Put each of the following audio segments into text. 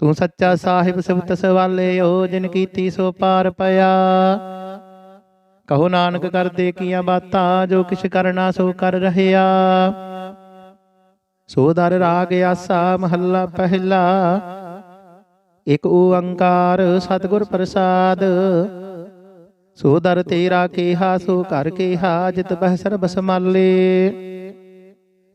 ਤੂੰ ਸੱਚਾ ਸਾਹਿਬ ਸਿਵਤ ਸਵਾਲੇ ਓ ਜਿਨ ਕੀਤੀ ਸੋ ਪਾਰ ਪਿਆ। ਕਹੋ ਨਾਨਕ ਕਰਦੇ ਕੀਆਂ ਬਾਤਾਂ ਜੋ ਕਿਛ ਕਰਨਾ ਸੋ ਕਰ ਰਹਿਆ। ਸੋ ਦਰ ਰਾਗ ਆਸਾ ਮਹੱਲਾ ਪਹਿਲਾ। ਇਕ ਓੰਕਾਰ ਸਤਿਗੁਰ ਪ੍ਰਸਾਦ। ਸੋ ਦਰ ਤੇਰਾ ਕੇਹਾ ਸੋ ਘਰ ਕੇਹਾ ਜਿਤ ਬਹਿ ਸਰਬ ਸਮਾਲੇ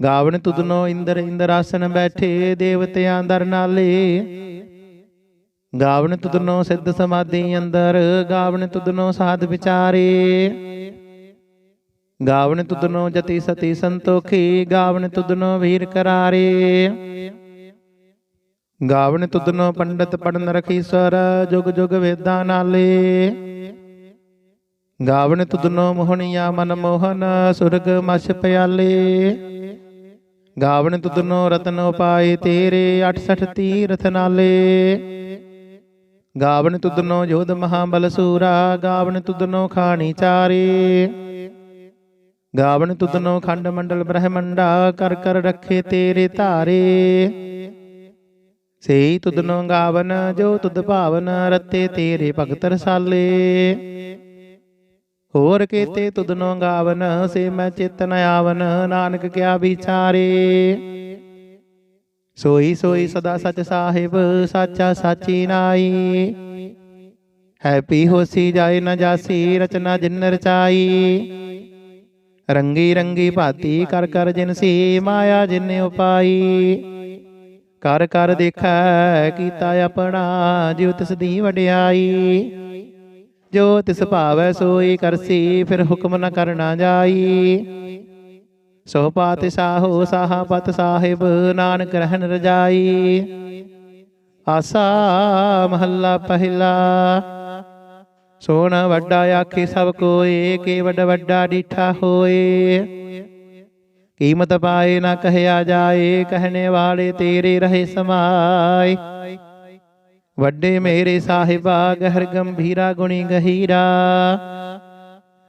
ਗਾਵਨ ਤੁਧਨੋ ਇੰਦਰ ਇੰਦਰਾਸਨ ਬੈਠੇ ਦੇਵਤਿਆਂ ਦਰ ਨਾਲੇ। ਗਾਵਨ ਤੁਧਨੋ ਸਿੱਧ ਸਮਾਧੀ ਅੰਦਰ ਗਾਵਨ ਤੁਧਨੋ ਸਾਧ ਵਿਚਾਰੇ। ਗਾਵਨ ਤੁਧਨੋ ਜਤੀ ਸਤੀ ਸੰਤੋਖੀ ਗਾਵਨ ਤੁਧਨੋ ਵੀਰ ਕਰਾਰੇ। ਗਾਵਨ ਤੁਧਨੋ ਪੰਡਤ ਪੜਨ ਰਖੀਸਰ ਜੁਗ ਜੁਗ ਵੇਦਾਂ ਨਾਲੇ। ਗਾਵਨ ਤੁਧਨੋ ਮੋਹਣੀਆ ਮਨ ਮੋਹਨ ਸੁਰਗ ਮਛ ਪਿਆਲੇ। ਗਾਵਨ ਤੁਧਨੋ ਰਤਨ ਉਪਾਏ ਤੇਰੇ 68 ਤੀਰਥ ਨਾਲੇ। ਗਾਵਨ ਤੁਧਨੋ ਜੋਧ ਮਹਾਬਲ ਸੂਰਾ, ਗਾਵਨ ਤੁਧਨੋ ਖਾਣੀ ਚਾਰੇ। ਗਾਵਨ ਤੁਧਨੋ ਖੰਡ ਮੰਡਲ ਬ੍ਰਹਮੰਡਾ, ਕਰ ਕਰ ਰੱਖੇ ਤੇਰੇ ਧਾਰੇ। ਸੇਈ ਤੁਧਨੋ ਗਾਵਨ, ਜੋ ਤੁਧ ਭਾਵਨ, ਰਤੇ ਤੇਰੇ ਭਗਤ ਰਸਾਲੇ। ਹੋਰ ਕੀਤੇ ਤੁਧਨੋ ਗਾਵਨ ਸੇ ਮੈਂ ਚਿਤਨ ਆਵਨ ਨਾਨਕ ਕਿਆ ਵਿਚਾਰੇ। ਸੋਈ ਸੋਈ ਸਦਾ ਸਚ ਸਾਹਿਬ ਸਾਚਾ ਸਾਚੀ ਨਾਈ। ਹੈਪੀ ਹੋਸੀ ਜਾਏ ਨ ਜਾਸੀ ਰਚਨਾ ਜਿਨ ਰਚਾਈ। ਰੰਗੀ ਰੰਗੀ ਭਾਤੀ ਕਰ ਕਰ ਜਿਨ ਸੀ ਮਾਇਆ ਜਿਨ ਉਪਾਈ। ਕਰ ਕਰ ਦੇਖੈ ਕੀਤਾ ਆਪਣਾ ਜਿਉ ਤਿਸ ਦੀ ਵਡਿਆਈ। ਜੋ ਤਿਸ ਭਾਵੈ ਸੋਈ ਕਰਸੀ ਫਿਰ ਹੁਕਮ ਨ ਕਰਨਾ ਜਾਈ। ਸੋ ਪਾਤਸ਼ਾਹੋ ਸਾਹਾਪਤ ਸਾਹਿਬ ਨਾਨਕ ਰਹਿਣ ਰਜਾਈ। ਆਸਾ ਮਹੱਲਾ ਪਹਿਲਾ। ਸੋਣ ਵੱਡਾ ਆਖੀ ਸਭ ਕੋਏ ਕੇ ਵੱਡ ਵੱਡਾ ਡੀਠਾ ਹੋਏ। ਕੀਮਤ ਪਾਏ ਨਾ ਕਹਿਆ ਜਾਏ ਕਹਿਣੇ ਵਾਲੇ ਤੇਰੇ ਰਹੇ ਸਮਾਏ। ਵੱਡੇ ਮੇਰੇ ਸਾਹਿਬਾ, ਗਹਿਰ ਗੰਭੀਰਾ ਗੁਣੀ ਗਹੀਰਾ।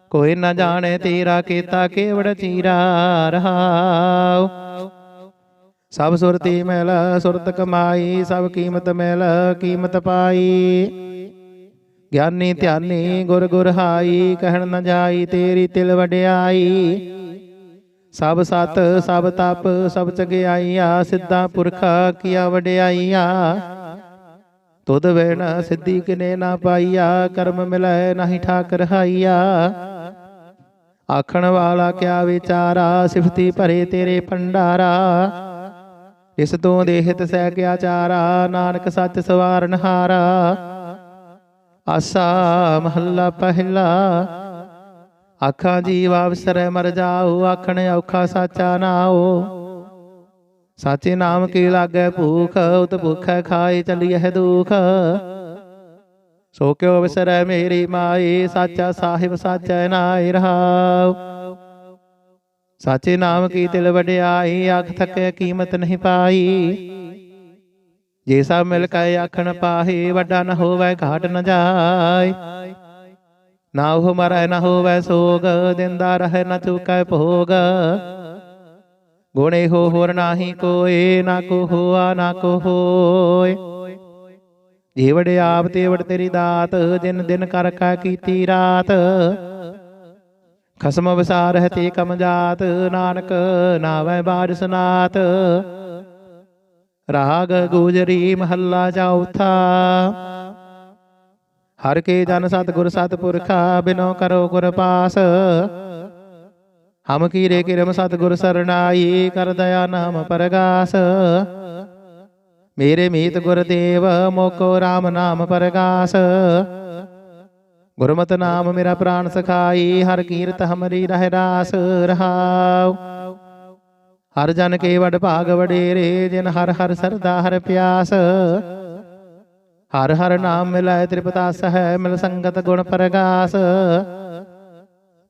ਕੋਈ ਨਾ ਜਾਣੇ ਤੇਰਾ ਕੀਤਾ ਕੇਵੜ ਚੀਰਾ, ਰਹਾਉ। ਸਭ ਸੁਰਤੀ ਮੈਲ, ਸੁਰਤ ਕਮਾਈ, ਸਭ ਕੀਮਤ ਮੈਲ, ਕੀਮਤ ਪਾਈ। ਗਿਆਨੀ ਧਿਆਨੀ ਗੁਰ ਗੁਰ ਹਾਈ, ਕਹਿਣ ਨਾ ਜਾਈ ਤੇਰੀ ਤਿਲ ਵਡਿਆਈ। ਸਭ ਸਤ, ਸਭ ਤਪ, ਸਭ ਚਗਿਆਈਆ, ਸਿੱਧਾ ਪੁਰਖਾ ਕੀਆ ਵਡਿਆਈਆ। ਤੁਧ ਵੇਣਾ ਸਿੱਧੀ ਕਿਨੇ ਨਾ ਪਾਈਆ, ਕਰਮ ਮਿਲੈ ਨਹੀਂ ਠਾਕ ਰਹਾਈਆ ਆਖਣ ਵਾਲਾ ਕਿਆ ਵਿਚਾਰਾ, ਸਿਫਤੀ ਭਰੇ ਤੇਰੇ ਭੰਡਾਰਾ। ਇਸ ਤੋਂ ਦੇਹਿਤ ਸਹਿ ਕਿਆ ਚਾਰਾ, ਨਾਨਕ ਸੱਚ ਸਵਾਰਨ ਹਾਰਾ। ਆਸਾ ਮਹੱਲਾ ਪਹਿਲਾ। ਆਖਾਂ ਜੀਵ ਅਵਸਰੈ ਮਰ ਜਾਓ ਆਖਣ ਔਖਾ ਸਾਚਾ ਨਾਓ ਸਾਚੇ ਨਾਮ ਕੀ ਲਾਗੈ ਭੂਖ, ਉਤ ਭੁਖੈ ਖਾਏ ਚਲੀਐ ਦੁਖ। ਸੋ ਕਿਉ ਵਿਸਰੈ ਮੇਰੀ ਮਾਈ, ਸਾਚਾ ਸਾਹਿਬ ਸਾਚੈ ਨਾਇ ਰਹਾਉ। ਸਾਚੇ ਨਾਮ ਕੀ ਤਿਲ ਵਡਿਆਈ ਆਖ ਥਕੇ ਕੀਮਤ ਨਹੀਂ ਪਾਈ। ਜੇ ਸਭ ਮਿਲ ਕੇ ਆਖਣ ਪਾਹੇ, ਵੱਡਾ ਨ ਹੋਵੇ ਘਾਟ ਨ ਜਾਏ ਨਾ ਉਹ ਮਰੈ, ਨਾ ਹੋਵੈ ਸੋਗ, ਦਿੰਦਾ ਰਹੇ ਨਾ ਚੁਕੈ ਭੋਗ। ਗੁਣੇ ਹੋ ਹੋਰ ਨਾਹੀ ਕੋਏ, ਨਾ ਕੋ ਹੋਆ, ਨਾ ਕੋ ਹੋਏ। ਜੀਵੜ ਆਪ, ਤੇਵੜ ਤੇਰੀ ਦਾਤ, ਜਿਨ ਦਿਨ ਕਰ ਕਾ ਕੀਤੀ ਰਾਤ। ਖਸਮ ਵਿਸਾਰ ਹੈ ਤੇ ਕਮ ਜਾਤ, ਨਾਨਕ ਨਾਵੈ ਬਾਜ ਸਨਾਤ ਰਾਗ ਗੁਜਰੀ ਮਹੱਲਾ ਚੌਥਾ ਹਰ ਕੇ ਜਨ ਸਤਿ ਗੁਰ ਸਤ ਪੁਰਖਾ ਬਿਨੋ ਕਰੋ ਗੁਰ ਪਾਸ। ਹਮ ਕੀਰੇ ਕਿਰਮ ਸਤਿਗੁਰ ਸਰਣਾਈ ਕਰ ਦਇਆ ਨਾਮ ਪਰਗਾਸ ਮੇਰੇ ਮੀਤ ਗੁਰਦੇਵ ਮੋਕੋ RAM ਨਾਮ ਪਰਗਾਸ ਗੁਰਮਤਿ ਨਾਮ ਮੇਰਾ ਪ੍ਰਾਨ ਸਖਾਈ ਹਰ ਕੀਰਤ ਹਮਰੀ ਰਹਿ ਰਾਸ ਰਹਾਉ ਹਰ ਜਨ ਕੇ ਵਡ ਭਾਗ ਵਡੇਰੇ ਜਿਨ ਹਰ ਹਰ ਸਰਦਾ ਹਰ ਪਿਆਸ ਹਰ ਹਰ ਨਾਮ ਮਿਲੈ ਤ੍ਰਿਪਤਾਸ ਹੈ ਮਿਲ ਸੰਗਤ ਗੁਣ ਪਰਗਾਸ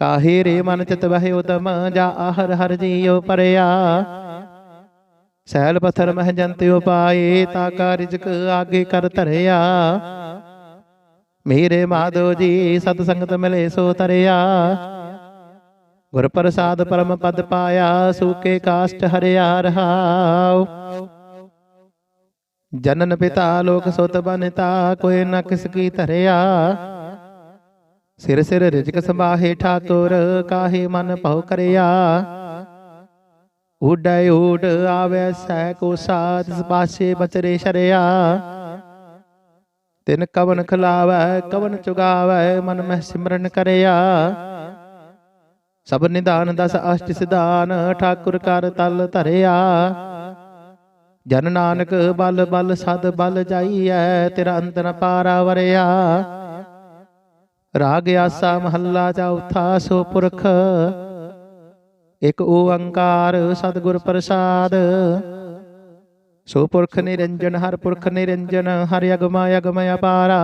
ਕਾਹੇ ਰੇ ਮਨ ਚਿਤ ਬਹਿ ਉਤਮ ਜਾ ਹਰ ਹਰ ਜੀਉ ਪਰਿਆ। ਸੈਲ ਪਥਰ ਮਹਿ ਜੰਤਿ ਉਪਾਏ, ਤਾ ਕਾ ਰਿਜਕ ਆਗੇ ਕਰ ਧਰਿਆ। ਮੇਰੇ ਮਾਧੋ ਜੀ, ਸਤ ਸੰਗਤ ਮਿਲੇ ਸੋ ਤਰਿਆ। ਗੁਰ ਪ੍ਰਸਾਦ ਪਰਮ ਪਦ ਪਾਇਆ, ਸੂਕੇ ਕਾਸ਼ਟ ਹਰਿਆ ਰਹਾਉ। ਜਨਨ ਪਿਤਾ ਲੋਕ ਸੁਤ ਬਨਤਾ, ਕੋਈ ਨ ਕਿਸ ਕੀ ਧਰਿਆ। ਸਿਰ ਸਿਰ ਰਿਜਕ ਸੰਭਾਹੇ ਠਾਕੁਰ, ਕਾਹੇ ਮਨ ਭਉ ਕਰਿਆ? ਉਡੈ ਉਡ ਆਵੈ ਸੈ ਕੋ ਸਾਥ ਪਾਸੇ ਬਚਰੇ ਸ਼ਰਿਆ। ਤਿਨ ਕਵਨ ਖਲਾਵੈ, ਕਵਨ ਚੁਗਾਵੈ, ਮਨ ਮਹਿ ਸਿਮਰਨ ਕਰਿਆ। ਸਭ ਨਿਦਾਨ ਦਸ ਅਸ਼ਟ ਸਿਧਾਨ, ਠਾਕੁਰ ਕਰ ਤਲ ਧਰਿਆ। ਜਨ ਨਾਨਕ ਬਲ ਬਲ ਸਦ ਬਲ ਜਾਈਐ, ਤੇਰਾ ਅੰਤ ਨ ਪਾਰਾ ਵਰਿਆ। ਰਾਗ ਆਸਾ ਮਹੱਲਾ ਚੌਥਾ ਸੋ ਪੁਰਖ। ਇਕ ਓੰਕਾਰ ਸਤਿਗੁਰ ਪ੍ਰਸਾਦ। ਸੋ ਪੁਰਖ ਨਿਰੰਜਨ, ਹਰ ਪੁਰਖ ਨਿਰੰਜਨ, ਹਰਿ ਅਗਮਾ ਅਗਮ ਅਪਾਰਾ।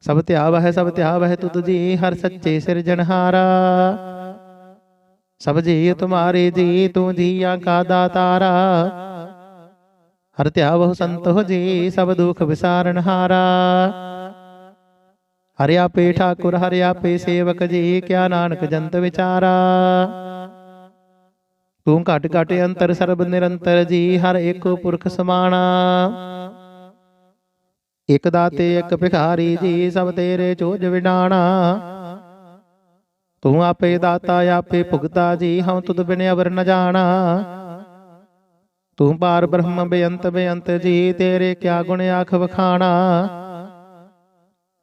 ਸਭ ਧਿਆਵਹਿ ਸਭ ਧਿਆਵਹਿ ਤੁਧ ਜੀ, ਹਰ ਸੱਚੇ ਸਿਰਜਣਹਾਰਾ ਸਭ ਜੀ ਤੁਮਾਰੇ ਜੀ, ਤੂੰ ਜੀਆਂ ਕਾ ਦਾਤਾਰਾ। ਹਰ ਧਿਆਵਹੁ ਸੰਤੋ ਜੀ, ਸਭ ਦੁਖ ਵਿਸਾਰਣਹਾਰਾ ਹਰਿ ਆਪੇ ਠਾਕੁਰ ਹਰਿ ਆਪੇ ਸੇਵਕ ਜੀ ਕਿਆ ਨਾਨਕ ਜੰਤ ਵਿਚਾਰਾ। ਤੂੰ ਘਟ ਘਟ ਅੰਤਰ ਸਰਬ ਨਿਰੰਤਰ ਜੀ ਹਰ ਏਕੋ ਪੁਰਖ ਸਮਾਣਾ। ਇਕ ਦਾਤੇ ਇਕ ਭਿਖਾਰੀ ਜੀ ਸਭ ਤੇਰੇ ਚੋਜ ਵਿਡਾਣਾ। ਤੂੰ ਆਪੇ ਦਾਤਾ ਆਪੇ ਭੁਗਤਾ ਜੀ ਹਉ ਤੁਧ ਬਿਨ ਅਵਰ ਨ ਜਾਣਾ। ਤੂੰ ਪਾਰ ਬ੍ਰਹਮ ਬੇਅੰਤ ਬੇਅੰਤ ਜੀ ਤੇਰੇ ਕਿਆ ਗੁਣ ਆਖ ਵਖਾਣਾ।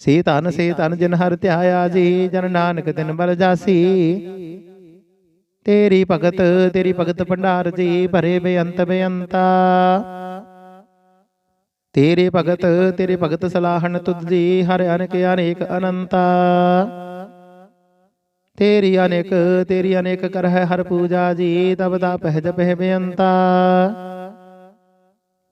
ਸੇ ਧਨ ਸੇ ਧਨ ਜਿਨ ਹਰ ਧਿਆਇਆ ਜੀ ਜਨ ਨਾਨਕ ਤਿਨ ਬਲ ਜਾਸੀ ਤੇਰੀ ਭਗਤ ਤੇਰੀ ਭਗਤ ਭੰਡਾਰ ਜੀ ਭਰੇ ਬੇਅੰਤ ਬੇਅੰਤਾ ਤੇਰੇ ਭਗਤ ਤੇਰੇ ਭਗਤ ਸਲਾਹਣ ਤੁਧ ਜੀ ਹਰ ਅਨੇਕ ਅਨੇਕ ਅਨੰਤਾ। ਤੇਰੀ ਅਨੇਕ ਤੇਰੀ ਅਨੇਕ ਕਰ ਹੈ ਹਰ ਪੂਜਾ ਜੀ ਤਬ ਦਾ ਪਹਿ ਜਪਹਿ ਬੇਅੰਤਾ।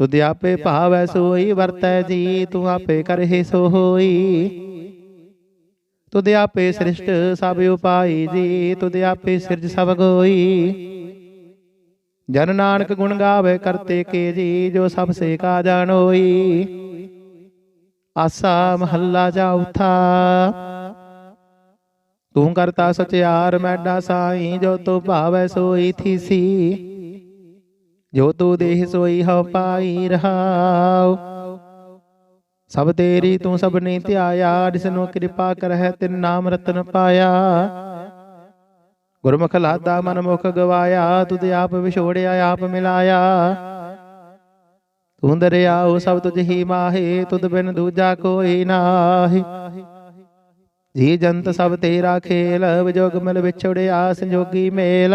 ਤੁਧ ਆਪੇ ਭਾਵੈ ਸੋਈ, ਵਰਤੈ ਜੀ, ਤੂੰ ਆਪੇ ਕਰਹਿ ਸੋ ਹੋਈ ਤੁਧ ਆਪੇ ਸ੍ਰਿਸ਼ਟ ਸਭ ਉਪਾਈ ਜੀ ਤੁਧ ਆਪੇ ਸਿਰਜ ਸਭ ਕੋਈ ਜਨ ਨਾਨਕ ਗੁਣ ਗਾਵੇ ਕਰਤੇ ਕੇ ਜੀ, ਜੋ ਸਭ ਸੇ ਕਾ ਜਾਣੋਈ ਆਸਾ ਮਹੱਲਾ ਚੌਥਾ ਤੂੰ ਕਰਤਾ ਸਚਿਆਰ ਮੈਡਾ ਸਾਈ, ਜੋ ਤੂੰ ਭਾਵੈ ਸੋਈ ਥੀਸੀ। ਜੋ ਤੂੰ ਦੇਹ ਸੋਈ ਹਉ ਪਾਈ ਰਹਾਉ। ਸਭ ਤੇਰੀ ਤੂੰ ਸਭਨੀ ਧਿਆਇਆ ਜਿਸਨੂੰ ਕਿਰਪਾ ਕਰਹਿ ਤਿਨ ਨਾਮ ਰਤਨ ਪਾਇਆ। ਗੁਰਮੁਖ ਲਾਦਾ ਮਨ ਮੁਖ ਗਵਾਇਆ ਤੁਧ ਆਪ ਵਿਛੋੜਿਆ ਆਪ ਮਿਲਾਇਆ। ਤੂੰ ਦਰਿਆਉ ਸਭ ਤੁਝ ਹੀ ਮਾਹੇ ਤੁਧ ਬਿਨ ਦੂਜਾ ਕੋਈ ਨਾਹੀ। ਜੀ ਜੰਤ ਸਭ ਤੇਰਾ ਖੇਲ ਵਿਜੋਗ ਮਿਲ ਵਿਛੜਿਆ ਸੰਜੋਗੀ ਮੇਲ।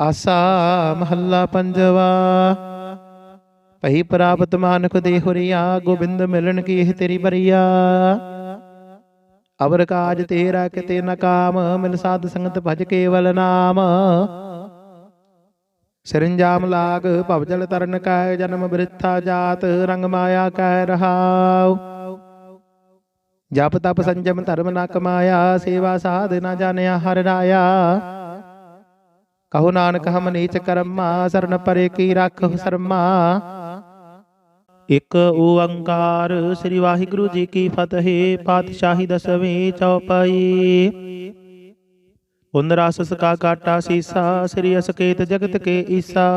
ਆਸਾ ਮਹੱਲਾ ਪੰਜਵਾ। ਭਈ ਪ੍ਰਾਪਤ ਮਾਨਕ ਦੇ ਹੁਰੀਆ, ਗੋਬਿੰਦ ਮਿਲਣ ਕੀ ਇਹ ਤੇਰੀ ਬਰੀਆ। ਅਵਰ ਕਾਜ ਤੇਰਾ ਕਿਤੇ ਨ ਮਿਲ ਸਾਧ ਸੰਗਤ ਭਜ ਕੇਵਲ ਨਾਮ। ਸਿਰੰਜਾਮ ਲਾਗ ਭਵਜਲ ਤਰਨ ਕੈ ਜਨਮ ਬ੍ਰਿਥਾ ਜਾਤ, ਰੰਗ ਮਾਇਆ ਕੈ ਰਹਾਉ। ਜਪ ਤਪ ਸੰਜਮ ਧਰਮ ਨਾ ਕਮਾਇਆ, ਸੇਵਾ ਸਾਧ ਨਾ ਜਾਣਿਆ ਹਰ ਰਾਇਆ। ਕਹੋ ਨਾਨਕ ਹਮ ਨੀਚ ਕਰਮਾ, ਸਰਨ ਪਰੇ ਕੀ ਰੱਖ ਸਰਮਾ। ਇਕ ਓੰਕਾਰ ਸ੍ਰੀ ਵਾਹਿਗੁਰੂ ਜੀ ਕੀ ਫਤਿਹ, ਪਾਤਸ਼ਾਹੀ ਦਸਵੀਂ ਚੌਪਾਈ। ਪੁੰਨ ਸਕਾ ਕਾਟਾ ਸੀਸਾ, ਸ੍ਰੀ ਅਸਕੇਤ ਜਗਤ ਕੇ ਈਸਾ।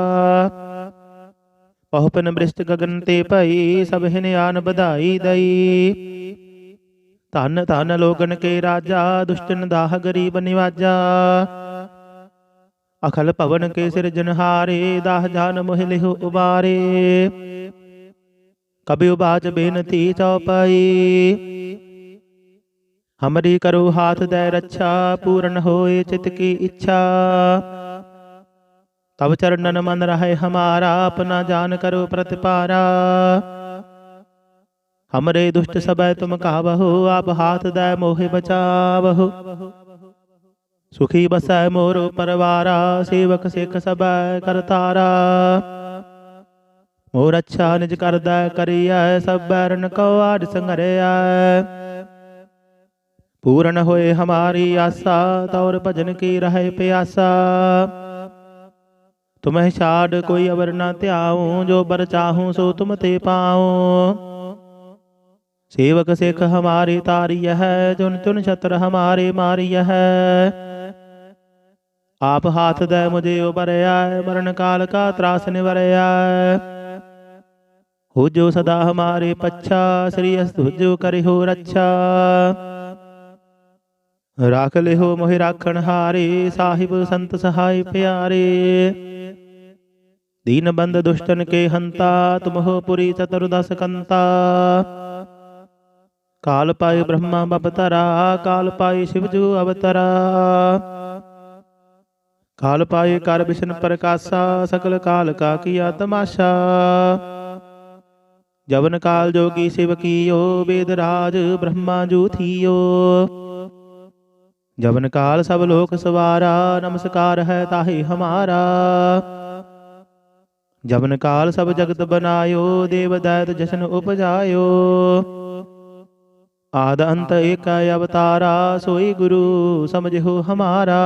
ਪਹੁਪਨ ਬ੍ਰਿਸ਼ਟ ਗਗਨ ਤੇ ਭਈ, ਸਭ ਹਿਨ ਆਨ ਵਧਾਈ ਦਈ। ਧਨ ਧਨ ਲੋਗਨ ਕੇ ਰਾਜਾ, ਦੁਸ਼ਟਨ ਦਾਹ ਗਰੀਬ ਨਿਵਾਜਾ। ਅਖਲ ਭਵਨ ਕੇ ਸਿਰਜਨਹਾਰੇ ਦਾਹ ਜਾਨ ਮੋਹਿ ਲਿਹੁ ਉਬਾਰੇ। ਕਬਿ ਉਬਾਜ ਬੇਨਤੀ ਚਉਪਈ। ਹਮਰੀ ਕਰੋ ਹਾਥ ਦੇ ਰੱਛਾ, ਪੂਰਨ ਹੋਏ ਚਿਤ ਕੀ ਇੱਛਾ। ਤਬ ਚਰਨਨ ਮਨ ਰਹੇ ਹਮਾਰਾ, ਆਪਣਾ ਜਾਨ ਕਰੋ ਪ੍ਰਤਿਪਾਰਾ। ਹਮਰੇ ਦੁਸ਼ਟ ਸਬੈ ਤੁਮ ਕਾਵਹੁ, ਆਪ ਹਾਥ ਦੇ ਮੋਹਿ ਬਚਾਵਹੁ। ਸੁਖੀ ਬਸੈ ਮੋਰ ਪਰਵਾਰਾ ਸੇਵਕ ਸਿੱਖ ਸਬੈ ਕਰਤਾਰਾ ਮੋਰ ਅੱਛਾ ਨਿਜ ਕਰਦਾ ਕਰੀਐ ਸਭ ਬੈਰਨ ਕੋ ਆੜ ਸੰਗਰਿਆ ਪੂਰਨ ਹੋਏ ਹਮਾਰੀ ਆਸਾ ਤੌਰ ਭਜਨ ਕੀ ਰਹੇ ਪਿਆਸਾ ਤੁਮਹਿ ਛਾੜ ਕੋਈ ਅਵਰ ਨਾ ਧਿਆਉ ਜੋ ਬਰ ਚਾਹੂੰ ਸੋ ਤੁਮ ਤੇ ਪਾਉ ਸੇਵਕ ਸਿੱਖ ਹਮਾਰੀ ਤਾਰੀ ਹੈ ਚੁਨ ਚੁਨ ਛਤਰ ਹਮਾਰੇ ਮਾਰੀ ਹੈ ਆਪ ਹਾਥ ਦੇ ਮੁਝੇ ਉਬਰਿਆ ਮਰਨ ਕਾਲ ਕਾ ਤਰਾਸ ਨਿਵਰਿਆ। ਹੋ ਜੋ ਸਦਾ ਹਮਾਰੇ ਪੱਛਾ, ਸ੍ਰੀ ਅਸਤੁ ਜੋ ਰੱਛਾ। ਰਾਖ ਲਿਓ ਮੋਹਿ ਰਾਖਣ ਹਾਰੇ, ਸਾਹਿਬ ਸੰਤ ਸਹਾਈ ਪਿਆਰੇ। ਦੀਨ ਬੰਦ ਦੁਸ਼ਟਨ ਕੇ ਹੰਤਾ ਤੁਮਹੁ ਪੁਰੀ ਚਤੁਰਦਸ ਕੰਤਾ। ਕਾਲ ਪਾਏ ਬ੍ਰਹਮਾ ਬਪਤਰਾ, ਕਾਲ ਪਾਏ ਸ਼ਿਵ ਜੂ ਅਵਤਰਾ। ਕਾਲ ਪਾਏ ਕਰ ਬਿਸ਼ਨ ਪ੍ਰਕਾਸ਼ਾ ਸਕਲ ਕਾਲ ਕਾ ਕੀਆ ਤਮਾਸ਼ਾ। ਜਵਨ ਕਾਲ ਜੋਗੀ ਸਿਵ ਕੀਓ, ਵੇਦ ਰਾਜ ਬ੍ਰਹਮਾ ਜੂ ਜਵਨ ਕਾਲ ਸਭ ਲੋਕ ਸਵਾਰਾ, ਨਮਸਕਾਰ ਹੈ ਤਾਹੇ ਹਮਾਰਾ। ਜਵਨ ਕਾਲ ਸਭ ਜਗਤ ਬਨਾਇਓ, ਦੇਵ ਦੈਤ ਜਸ਼ਨ ਉਪਜਾਇਓ। ਆਦ ਅੰਤ ਏਕ ਅਵਤਾਰਾ, ਸੋਈ ਗੁਰੂ ਸਮਝੋ ਹਮਾਰਾ।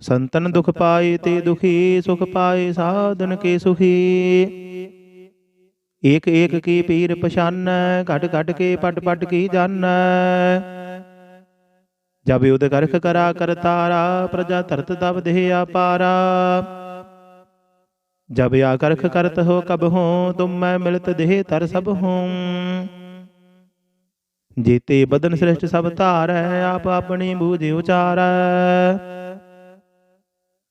ਸੰਤਨ ਦੁਖ ਪਾਏ ਤੇ ਦੁਖੀ, ਸੁਖ ਪਾਏ ਸਾਧਨ ਕੇ ਸੁਖੀ। ਏਕ ਏਕ ਕੀ ਪੀਰ ਪਛਾਨ, ਘਟ ਘਟ ਕੇ ਪਟ ਪਟ ਕੀ ਜਾਣੈ ਜਬ ਉਦ ਕਰਖ ਕਰਾ ਕਰਤਾਰਾ ਪ੍ਰਜਾ ਤਰਤ ਦਬ ਦੇਹ ਆਪਾਰਾ ਜਬ ਆ ਕਰਖ ਕਰਤ ਹੋ ਕਬ ਹੋ, ਤੁਮ ਮੈਂ ਮਿਲਤ ਦੇਹ ਤਰ ਸਭ ਹੂੰ। ਜੀਤੇ ਬਦਨ ਸ੍ਰਿਸ਼ਟ ਸਭ ਧਾਰੈ, ਆਪ ਆਪਣੀ ਬੂਝ ਉਚਾਰੈ।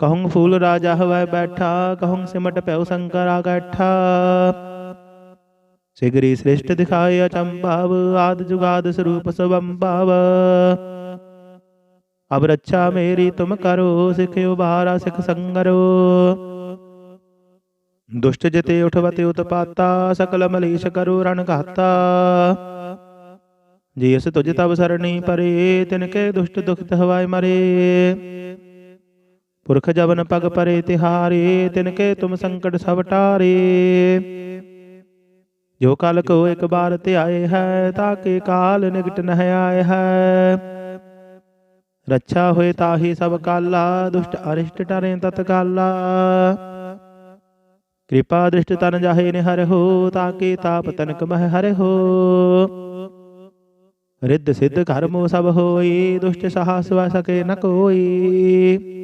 ਕਹੂੰ ਫੂਲ ਰਾਜਾ ਹਵੈ ਬੈਠਾ, ਕਹੂੰ ਸਿਮਟ ਪਿਉ ਸ਼ੰਕਰ ਆ ਸਿਗਰੀ ਸ੍ਰਿਸ਼ਟ ਦਿਖਾਏ ਅਚੰਭਾਵ, ਆਦ ਜੁਗਾਦ ਸਰੂਪ ਸਵੰਭਾਵ। ਅਬ ਰੱਛਾ ਮੇਰੀ ਤੁਮ ਕਰੋ ਸਿਖਿਓ ਬਾਰਾ ਸਿਖ ਸੰਗਰੋ। ਦੁਸ਼ਟ ਜਿਤੇ ਉਠਵਤੇ ਉਤਪਾਤਾ, ਸਕਲ ਮਲੀਸ਼ ਕਰੋ ਰਣ ਘਾਤਾ। ਜੀ ਤੁਜ ਤਬ ਸਰਣੀ ਪਰੇ, ਤਿਨ ਕੇ ਦੁਸ਼ਟ ਦੁਖਤ ਹਵਾਏ ਮਰੇ। ਪੁਰਖ ਜਵਨ ਪਗ ਪਰੇ ਤਿਹਾਰੇ ਤਿਨ ਕੇ ਤੁਮ ਸੰਕਟ ਸਭ ਟਾਰੇ ਜੋ ਕਾਲ ਕੋ ਇੱਕ ਬਾਰ ਧਿਆਏ ਹੈ ਤਾਕੇ ਕਾਲ ਨਿਕਟ ਨਹ ਆਏ ਹੈ ਰੱਛਾ ਹੋਏ ਤਾਹੀ ਸਭ ਕਾਲਾ ਦੁਸ਼ਟ ਅਰਿਸ਼ਟ ਟਰੇ ਤਤਕਾਲਾ ਕਿਰਪਾ ਦ੍ਰਿਸ਼ਟ ਤਨ ਜਾਹੇ ਨੇ ਹਰਿ ਹੋ ਤਾਕੇ ਤਾਪ ਤਨਕ ਮਹਿ ਹਰਿ ਹੋ ਰਿੱਧ ਸਿੱਧ ਕਰਮੋ ਸਭ ਹੋਈ ਦੁਸ਼ਟ ਸਾਹਸ ਵ ਨ ਕੋਈ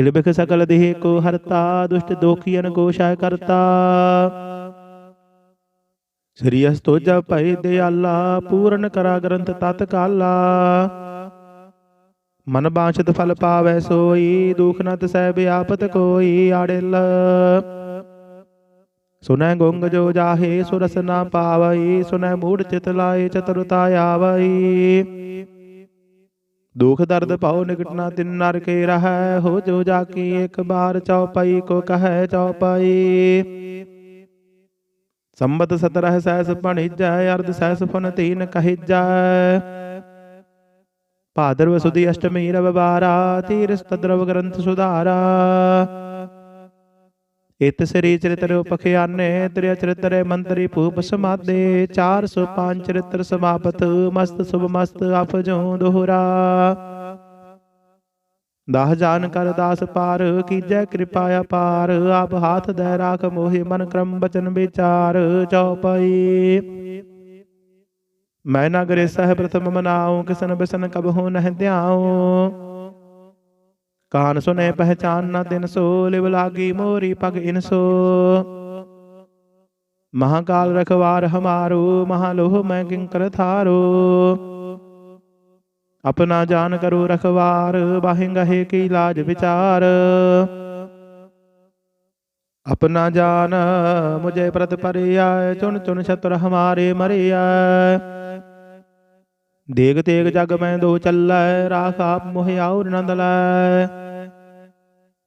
ਕਿਲ ਸਕਲ ਦੇਹ ਕੋ ਹਰਤਾ ਦੁਸ਼ਟ ਦੋਖੀਨ ਕੋ ਸ਼ਾਇ ਕਰਤਾ ਸ੍ਰੀ ਅਸਤੋਜਾ ਭਈ ਦਿਆਲਾ ਪੂਰਨ ਕਰਾ ਗ੍ਰੰਥ ਤਤ ਕਾਲਾ ਮਨ ਬਾਛਤ ਫਲ ਪਾਵੈ ਸੋਈ ਦੁਖ ਨ ਸਹਿਬ ਬਿਆਪਤ ਕੋਈ ਆੜਿਲ ਸੁਨੈ ਗੁੰਗ ਜੋ ਜਾਹੇ ਸੁਰਸ ਨਾ ਪਾਵਈ ਸੁਨੈ ਮੂੜ ਚਿਤ ਲਾਏ ਚਤੁਰਤਾ ਆਵਈ ਦੁਖ ਦਰਦ ਪਾਉ ਨਿਕਟਨਾ ਤਿਨ ਨਰ ਰਹੈ, ਹੋ ਜੋ ਜਾ ਕੀ ਇੱਕ ਬਾਰ ਚਉਪਈ ਕੋ ਕਹੈ ਚਉਪਈ ਸੰਬਤ ਸਤਰਹ ਸਹਿਸ ਭਣਿਜੈ, ਅਰਧ ਸਹਿਸ ਫਨ ਤੀਨ ਕਹਿਜੈ। ਭਾਦਰਵ ਸੁਦੀ ਅਸ਼ਟਮੀ ਰਵ ਬਾਰਾ ਤੀਰਸ ਤਦਰਵ ਗ੍ਰੰਥ ਸੁਧਾਰਾ। ਇਤ ਸ੍ਰੀ ਚਰਿਤ੍ਰ ਉਪਖਿਆਨੇ ਤ੍ਰਿਆ ਚਰਿਤਰੇ ਮੰਤਰੀ ਭੂਪ ਸਮਾਦੇ 405 ਚਰਿਤ੍ਰ ਸਮਾਪਤ ਮਸਤ ਸੁਭ ਮਸਤ ਅਫਜੋ ਦੋਹਰਾ। ਦਾਹ ਜਾਨ ਕਰ ਦਾਸ ਪਾਰ ਕੀਜੈ ਕਿਰਪਾ ਅਪਾਰ ਆਪ ਹਾਥ ਦੇ ਰਾਖ ਮੋਹਿ ਮਨ ਕਰਮ ਬਚਨ ਵਿਚਾਰ ਚਉਪਈ ਮੈਂ ਨਗਰੇ ਸਹਿ ਪ੍ਰਥਮ ਮਨਾਉ ਕਿਸਨ ਬਿਸਨ ਕਬ ਹੋ ਨਹਿ ਧਿਆਉ। ਕਾਨ ਸੁਨੇ ਪਹਿਚਾਨ ਨਾ ਦਿਨ ਸੋ ਲਿਵ ਲਾਗੀ ਮੋਰੀ ਪਗ ਇਨਸੋ। ਮਹਾਕਾਲ ਰਖਵਾਰ ਹਮਾਰੋ ਮਹਾਲੋਹ ਮੈਂ ਕਿੰਕਰ ਥਾਰੋ ਆਪਣਾ ਜਾਨ ਕਰੋ ਰਖਵਾਰ ਬਾਹਿ ਗਹੇ ਕੀ ਲਾਜ ਵਿਚਾਰ। ਆਪਣਾ ਜਾਨ ਮੁਝੇ ਪ੍ਰਤ ਪਰਿਆ ਚੁਣ ਚੁਣ ਛਤਰ ਹਮਾਰੇ ਮਰਿਆ ਦੇਗ ਤੇਗ ਜਗ ਮੈਂ ਦੋ ਚੱਲੈ ਰਾਖ ਆਪ ਮੋਹ ਆਉਰ ਨੰਦ ਲੈ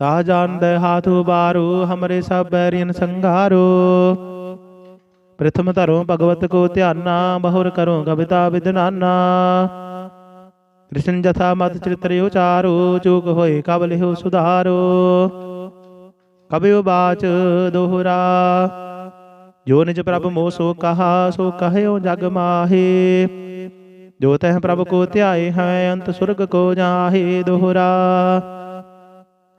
ਤਾ ਜਾਣਦੇ ਹਾਥ ਉਬਾਰੋ, ਹਮਰੇ ਸਭ ਬੈਰੀਨ ਸੰਘਾਰੋ। ਪ੍ਰਥਮ ਧਰੋ ਭਗਵਤ ਕੋ ਧਿਆਨਾ, ਬਹੁਰ ਕਰੋ ਕਵਿਤਾ ਵਿਦਨਾਨਾ। ਕ੍ਰਿਸ਼ਨ ਜਥਾ ਮਤ ਚਰਿਤ੍ਰ ਉਚਾਰੋ ਚੂਕ ਹੋਏ ਕਬ ਲਿਓ ਸੁਧਾਰੋ। ਕਬਿਓ ਬਾਚ ਦੋਹਰਾ, ਜੋ ਨਿਜ ਪ੍ਰਭ ਮੋ ਸੋ ਕਹਾ, ਸੋ ਕਹਿਓ ਜਗ ਮਾਹੇ। ਜੋ ਤਹ ਪ੍ਰਭ ਕੋ ਧਿਆਏ ਹੈ, ਅੰਤ ਸੁਰਗ ਕੋ ਜਾਹੇ ਦੋਹਰਾ।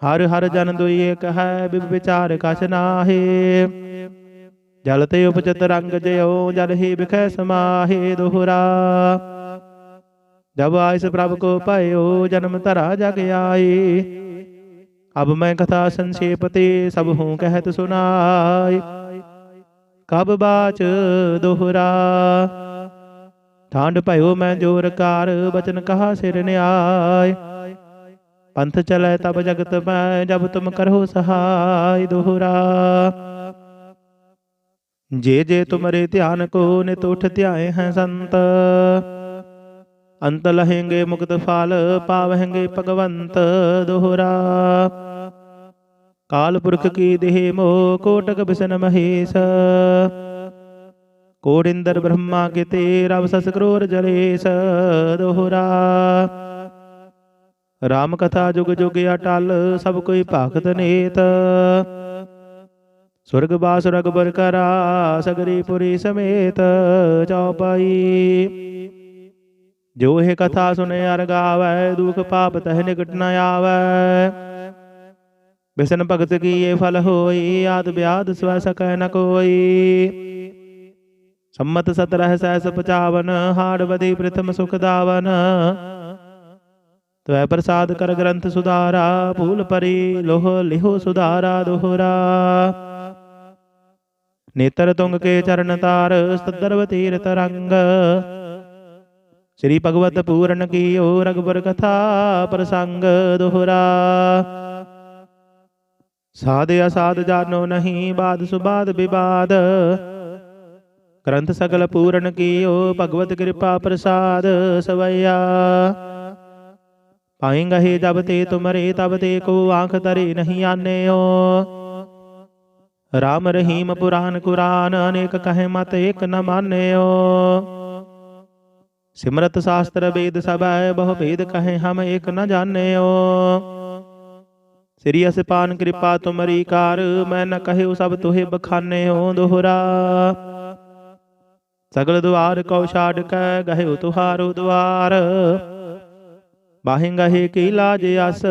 ਹਰ ਹਰ ਜਨ ਦੁਈ ਏਕ ਹੈ ਬਿਬ ਵਿਚਾਰ ਕਛ ਨਾਹੇ। ਜਲ ਤੇ ਉਪਜਤ ਰੰਗ ਜਿਉ ਜਲ ਹੀ ਬਿਖੈ ਸਮਾਹੇ ਦੋਹਰਾ। ਜਬ ਆਇਸ ਪ੍ਰਭ ਕੋ ਭਇਓ ਜਨਮ ਧਰਾ ਜਗ ਆਏ ਅਬ ਮੈਂ ਕਥਾ ਸੰਖੇਪ ਤੇ ਸਭ ਹੂੰ ਕਹਿਤ ਸੁਨਾਈ ਕਬ ਬਾਚ ਦੋਹਰਾ। ਠਾਂਡ ਭਇਓ ਮੈਂ ਜੋਰ ਕਾਰ ਬਚਨ ਕਹਾ ਸਿਰ ਨਿਆਏ ਪੰਥ ਚਲੇ ਤਬ ਜਗਤ ਮੈਂ, ਜਬ ਤੁਮ ਕਰੋ ਸਹਾਈ ਦੋਹਰਾ। ਜੇ ਜੇ ਤੁਮਰੇ ਧਿਆਨ ਕੋ ਨਿਤ ਉਠ ਧਿਆਏ ਹੈ ਸੰਤ, ਅੰਤ ਲਹੇਂਗੇ ਮੁਕਤ ਫਲ, ਪਾਵਹਿੰਗੇ ਭਗਵੰਤ ਦੋਹਰਾ। ਕਾਲ ਪੁਰਖ ਕੀ ਦੇਹ ਮੋ, ਕੋਟਕ ਬਿਸਨ ਮਹੇਸ਼। ਕੋੜਿੰਦਰ ਬ੍ਰਹਮਾ ਕੇ ਕਿਤੇ, ਰਵ ਸਸ ਕਰੋਰ ਜਲੇਸ ਦੋਹਰਾ। ਰਾਮ ਕਥਾ ਜੁਗ ਜੁਗ ਅਟਲ, ਸਭ ਕੋਈ ਭਾਗਤ ਨੇਤ। ਸੁਰਗ ਬਾਸ ਰਗਬਰ ਕਰਾ, ਸਗਰੀ ਪੁਰੀ ਸਮੇਤ ਚੌਪਾਈ ਜੋ ਇਹ ਕਥਾ ਸੁਨੇ ਅਰ ਗਾਵੈ, ਦੁਖ ਪਾਪ ਤਹ ਨਿਕਟ ਨ ਆਵੈ। ਬਿਸਨ ਭਗਤ ਕੀਏ ਫਲ ਹੋਈ, ਆਦ ਬਿਆਦ ਸਵੈ ਸਕੈ ਨ ਕੋਈ। ਸੰਮਤ ਸਤਰਹ ਸੈਸ ਪਚਾਵਨ ਹਾੜ ਬਦੀ ਪ੍ਰਥਮ ਸੁਖ ਦਾਵਨ। ਤਵੈ ਪ੍ਰਸਾਦ ਕਰ ਗ੍ਰੰਥ ਸੁਧਾਰਾ ਭੂਲ ਪਰੀ ਲੋਹ ਲਿਹੋ ਸੁਧਾਰਾ ਦੋਹਰਾ ਨੇਤਰ ਤੁੰਗ ਕੇ ਚਰਨ ਤਾਰ ਸਦਰਵ ਤੀਰਤ ਰੰਗ ਸ੍ਰੀ ਭਗਵਤ ਪੂਰਨ ਕੀ ਓ ਰਗਬਰ ਕਥਾ ਪ੍ਰਸੰਗ ਦੋਹਰਾ ਸਾਧ ਅਸਾਧ ਜਾਨੋ ਨਹੀਂ ਬਾਦ ਸੁਬਾਦ ਵਿਵਾਦ ਗ੍ਰੰਥ ਸਗਲ ਪੂਰਨ ਕੀਓ ਭਗਵਤ ਕਿਰਪਾ ਪ੍ਰਸਾਦ ਸਵਈਆ ਪਾਏਂਗੇ ਜਬ ਤੇ ਤੁਮਰੇ, ਤਬ ਤੇ ਕੋ ਆਂਖ ਤਰੇ ਨਹੀਂ ਆਨਿਓ। ਰਾਮ ਰਹੀਮ ਪੁਰਾਨ ਕੁਰਾਨ, ਅਨੇਕ ਕਹੇ ਮਤ ਏਕ ਨ ਮਾਨਿਓ। ਸਿਮਰਤ ਸ਼ਾਸਤਰ ਵੇਦ ਸਭੈ, ਬਹੁ ਭੇਦ ਕਹੇ ਹਮ ਏਕ ਨ ਜਾਣਿਓ। ਸ੍ਰੀ ਅਸਪਾਨ ਕਿਰਪਾ ਤੁਮਰੀ ਕਾਰ, ਮੈਂ ਨ ਕਹਿਉ ਸਭ ਤੁਹੇ ਬਖਾਨਿਓ ਦੋਹਰਾ। ਸਗਲ ਦੁਆਰ ਕਉ ਛਾੜ ਕੈ, ਗਹਿਉ ਤੁਹਾਰੋ ਦੁਆਰ। ਬਾਹਿ ਗਹੇ ਕੀ ਲਾਜ ਅਸ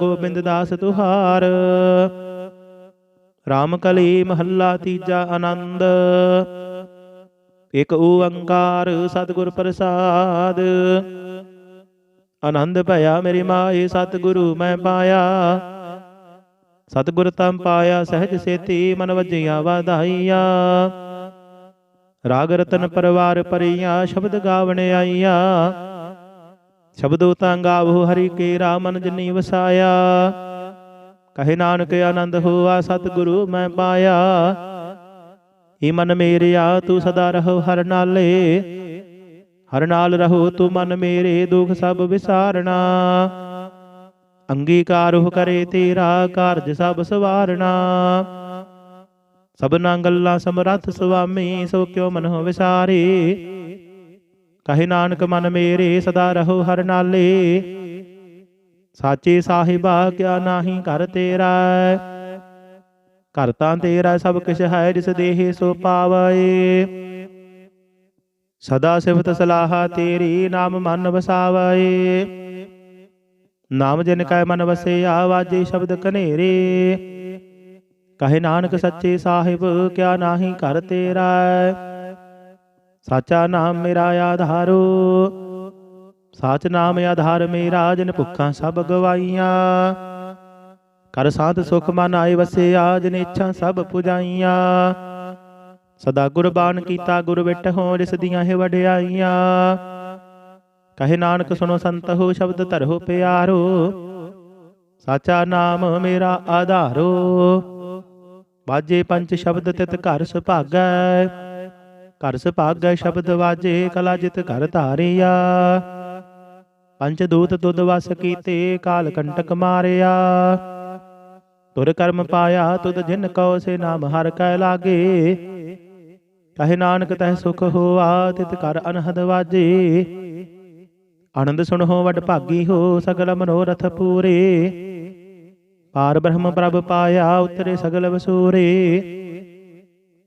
ਗੋਬਿੰਦ ਦਾਸ ਤੁਹਾਰ। ਰਾਮ ਕਲੀ ਮਹੱਲਾ ਤੀਜਾ ਆਨੰਦ। ਇਕ ਓੰਕਾਰ ਸਤਿਗੁਰ ਪ੍ਰਸਾਦ। ਆਨੰਦ ਭਇਆ ਮੇਰੀ ਮਾਏ, ਸਤਿਗੁਰੂ ਮੈਂ ਪਾਇਆ। ਸਤਿਗੁਰ ਤਮ ਪਾਇਆ, ਸਹਿਜ ਸੇਤੀ ਮਨ ਵਜੀਆਂ ਵਾਧਾਈਆਂ। ਰਾਗ ਰਤਨ ਪਰਵਾਰ ਪਰੀਆਂ ਸ਼ਬਦ ਗਾਵਣ ਆਈਆ। ਸ਼ਬਦੋ ਤਾਂ ਗਾਵੋ ਹਰੀ ਕੇ ਰਾਮਨ ਜਿਨੀ ਵਸਾਇਆ। ਕਹੇ ਨਾਨਕ ਆਨੰਦ ਹੋਆ, ਸਤਿਗੁਰੂ ਮੈਂ ਪਾਇਆ। ਏ ਮਨ ਮੇਰਿਆ, ਤੂੰ ਸਦਾ ਰਹੋ ਹਰ ਨਾਲੇ। ਹਰ ਨਾਲ ਰਹੋ ਤੂੰ ਮਨ ਮੇਰੇ, ਦੁਖ ਸਭ ਵਿਸਾਰਣਾ ਅੰਗੀਕਾਰ ਹੋ ਕਰੇ ਤੇਰਾ, ਕਾਰਜ ਸਭ ਸਵਾਰਣਾ ਸਭਨਾ ਗੱਲਾਂ ਸਮਰੱਥ ਸੁਆਮੀ, ਸੋ ਕਿਉ ਮਨ ਹੋ ਵਿਸਾਰੇ? ਕਹੇ ਨਾਨਕ ਮਨ ਮੇਰੇ ਸਦਾ ਰਹੋ ਹਰ ਨਾਲੇ। ਸਾਚੇ ਸਾਹਿਬਾ, ਕਿਆ ਨਾਹੀ ਘਰ ਤੇਰਾ ਘਰ ਤਾਂ ਤੇਰਾ ਸਭ ਕਿਛ ਹੈ, ਜਿਸ ਦੇਹ ਸੋ ਪਾਵੈ ਸਦਾ ਸਿਫਤ ਸਲਾਹਾ ਤੇਰੀ, ਨਾਮ ਮਨ ਵਸਾਵੈ ਨਾਮ ਜਿਨ ਕੈ ਮਨ ਵਸੇ ਆਵਾਜੇ ਸ਼ਬਦ ਕਨੇਰੇ ਕਹੇ ਨਾਨਕ ਸੱਚੇ ਸਾਹਿਬ, ਕਿਆ ਨਾਹੀ ਕਰ ਤੇਰਾ ਸਾਚਾ ਨਾਮ ਮੇਰਾ ਆਧਾਰੋ। ਸਾਚ ਨਾਮ ਆਧਾਰ ਮੇਰਾ ਜਨ ਭੁੱਖਾਂ ਸਭ ਗਵਾਈਆਂ। ਕਰ ਸਾਧ ਸੁਖ ਮਨ ਆਏ ਵਸਿਆ ਜਨ ਇੱਛਾ ਸਭ ਪੁਜਾਈਆਂ। ਸਦਾ ਗੁਰਬਾਨ ਕੀਤਾ ਗੁਰ ਵਿਟਹੁ ਜਿਸ ਦੀਆਂ ਹੈ ਵਡਿਆਈਆਂ। ਕਹੇ ਨਾਨਕ ਸੁਣੋ ਸੰਤ ਹੋ ਸ਼ਬਦ ਧਰੋ ਪਿਆਰੋ। ਸਾਚਾ ਨਾਮ ਮੇਰਾ ਆਧਾਰੋ। ਬਾਜੇ ਪੰਜ ਸ਼ਬਦ ਤਿਤ ਘਰ ਸੁਭਾਗੈ। ਘਰ ਸੁਭਾਗੈ ਸ਼ਬਦ ਵਾਜੇ, ਕਲਾ ਜਿਤ ਘਰ ਧਾਰਿਆ। ਪੰਜ ਦੂਤ ਦੁੱਧ ਵਸ ਕੀਤੇ, ਕਾਲ ਕੰਟਕ ਮਾਰਿਆ। ਤੁਰ ਕਰਮ ਪਾਇਆ, ਤੁਧ ਜਿਨ ਕਉ ਸੇ ਨਾਮ ਹਰ ਕੈ ਲਾਗੇ। ਕਹੇ ਨਾਨਕ ਤਹਿ ਸੁਖ ਹੋਆ, ਤਿਤ ਕਰ ਅਨਹਦ ਵਾਜੇ। ਆਨੰਦ ਸੁਣ ਹੋ, ਵਡ ਭਾਗੀ ਹੋ, ਸਗਲ ਮਨੋਰਥ ਪੂਰੇ। ਪਾਰ ਬ੍ਰਹਮ ਪ੍ਰਭ ਪਾਇਆ, ਉਤਰੇ ਸਗਲ ਵਸੂਰੇ।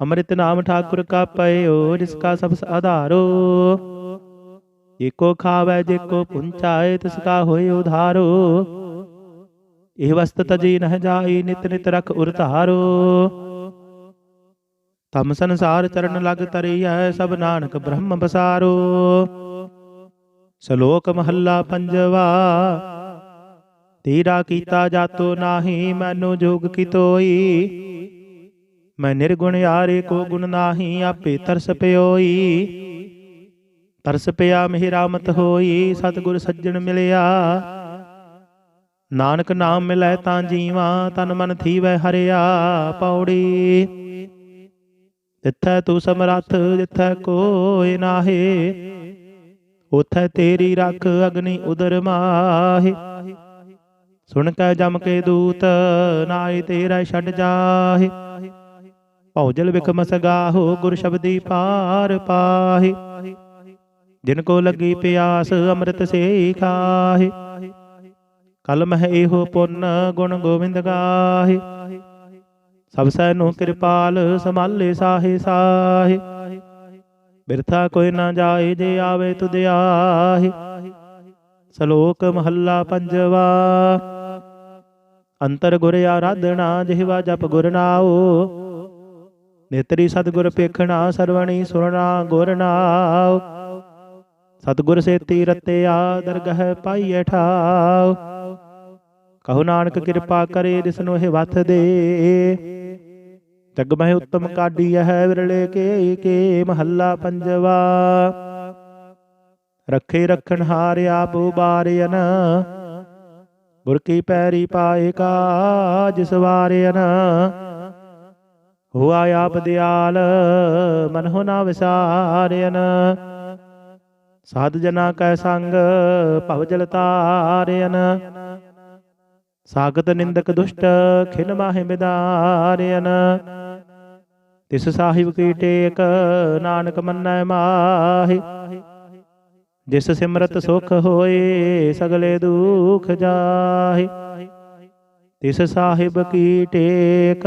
ਅੰਮ੍ਰਿਤ ਨਾਮ ਠਾਕੁਰ ਕਾ ਪਇਓ ਜਿਸ ਕਾ ਸਭ ਆਧਾਰੋ। ਏਕੋ ਖਾਵੈ, ਜੇਕੋ ਪੁੰਚਾਏ, ਤਿਸ ਕਾ ਹੋਏ ਉਧਾਰੋ। ਇਹ ਵਸਤ ਤਜੀ ਨਹ ਜਾਈ ਨਿਤ ਨਿਤ ਰਖ ਉਰ ਤਮ ਸੰਸਾਰ ਚਰਨ ਲਗ ਤਰੀਐ, ਸਭ ਨਾਨਕ ਬ੍ਰਹਮ ਬਸਾਰੋ। ਸ਼ਲੋਕ ਮਹੱਲਾ ਪੰਜਵਾ, ਤੇਰਾ ਕੀਤਾ ਜਾਤੋ ਨਾਹੀ, ਮੈਨੂੰ ਜੋਗ ਕੀ ਤੋਈ। ਮੈਂ ਨਿਰਗੁਣ ਯਾਰੇ ਕੋ ਗੁਣ ਨਾਹੀ ਆਪੇ ਤਰਸ ਪਿਓਈ। ਤਰਸ ਪਿਆ ਮਿਹੀ ਰਾਮਤ ਹੋਈ, ਸਤਿਗੁਰ ਸੱਜਣ ਮਿਲਿਆ। ਨਾਨਕ ਨਾਮ ਮਿਲੈ ਤਾਂ ਜੀਵਾ, ਤਨ ਮਨ ਥੀਵੈ ਹਰਿਆ ਪੌੜੀ। ਜਿੱਥੈ ਤੂੰ ਸਮਰੱਥ, ਜਿੱਥੈ ਕੋਇ ਨਾਹੀ, ਉਥੈ ਤੇਰੀ ਰੱਖ ਅਗਨੀ ਉਦਰ ਮਾਹੇ। ਸੁਣ ਕੇ ਜਮ ਕੇ ਦੂਤ ਨਾਏ ਤੇਰਾ ਛੱਡ ਜਾਹੇ। ਭੌਜਲ ਵਿਖਮ ਸਗਾਹੋ ਗੁਰ ਸ਼ਬਦੀ ਪਾਰ ਪਾਹੇ। ਜਿਨ ਕੋ ਲੱਗੀ ਪਿਆਸ ਅੰਮ੍ਰਿਤ ਸੇ ਖਾਹੇ ਕਲ ਮਹਿ ਇਹੋ ਪੁੰਨ ਗੁਣ ਗੋਬਿੰਦ ਗਾਹੇ। ਸਭ ਸੈ ਨੂੰ ਕਿਰਪਾਲ ਸੰਭਾਲੇ ਸਾਹੇ ਸਾਹੇ। ਬਿਰਥਾ ਕੋਈ ਨਾ ਜਾਏ ਜੇ ਆਵੇ ਤੁਧ ਆਹੇ। ਸ਼ਲੋਕ ਮਹੱਲਾ ਪੰਜਵਾ। ਅੰਤਰ ਗੁਰ ਆਰਾਧਣਾ ਜਿਹਵਾ ਜਪ ਗੁਰ ਨਾਉ। ਨੇਤਰੀ ਸਤਿਗੁਰ ਪੇਖਣਾ ਸਰਵਣੀ ਸੁਰਣਾ ਗੁਰ ਨਾਉ। ਸਤਿਗੁਰ ਸੇਤੀ ਰਤਿਆ ਦਰਗਹ ਪਾਈਐ ਠਾਉ। ਕਹੋ ਨਾਨਕ ਕਿਰਪਾ ਕਰੇ ਦਿਸਨੋ ਇਹ ਵਥ ਦੇ। ਜਗ ਮਹਿ ਉੱਤਮ ਕਾਢੀ ਹੈ ਵਿਰਲੇ ਕੇ ਕੇ ਮਹੱਲਾ ਪੰਜਵਾ। ਰੱਖੇ ਰਖਣ ਹਾਰ ਆਪੋ ਬਾਰਿਆਨ ਗੁਰ ਕੀ ਪੈਰੀ ਪਾਏ ਕਾ ਕਾਜ ਸਵਾਰਿਆਨ ਹੋਆ ਆਪ ਦਿਆਲ, ਮਨ ਹੋ ਨਾ ਵਿਸਾਰਿਆਨ ਸਾਧ ਜਨਾ ਕੈ ਸੰਗ, ਭਵ ਜਲ ਤਾਰਿਨ ਸਾਗਤ ਨਿੰਦਕ ਦੁਸ਼ਟ, ਖਿਨ ਮਾਹਿ ਬਿਦਾਰਿਆਨ ਤਿਸ ਸਾਹਿਬ ਕੀ ਟੇਕ, ਨਾਨਕ ਮੰਨੈ ਮਾਹੀ। ਜਿਸ ਸਿਮਰਤ ਸੁਖ ਹੋਏ, ਸਗਲੇ ਦੁਖ ਜਾਹੇ। ਤਿਸ ਸਾਹਿਬ ਕੀ ਟੇਕ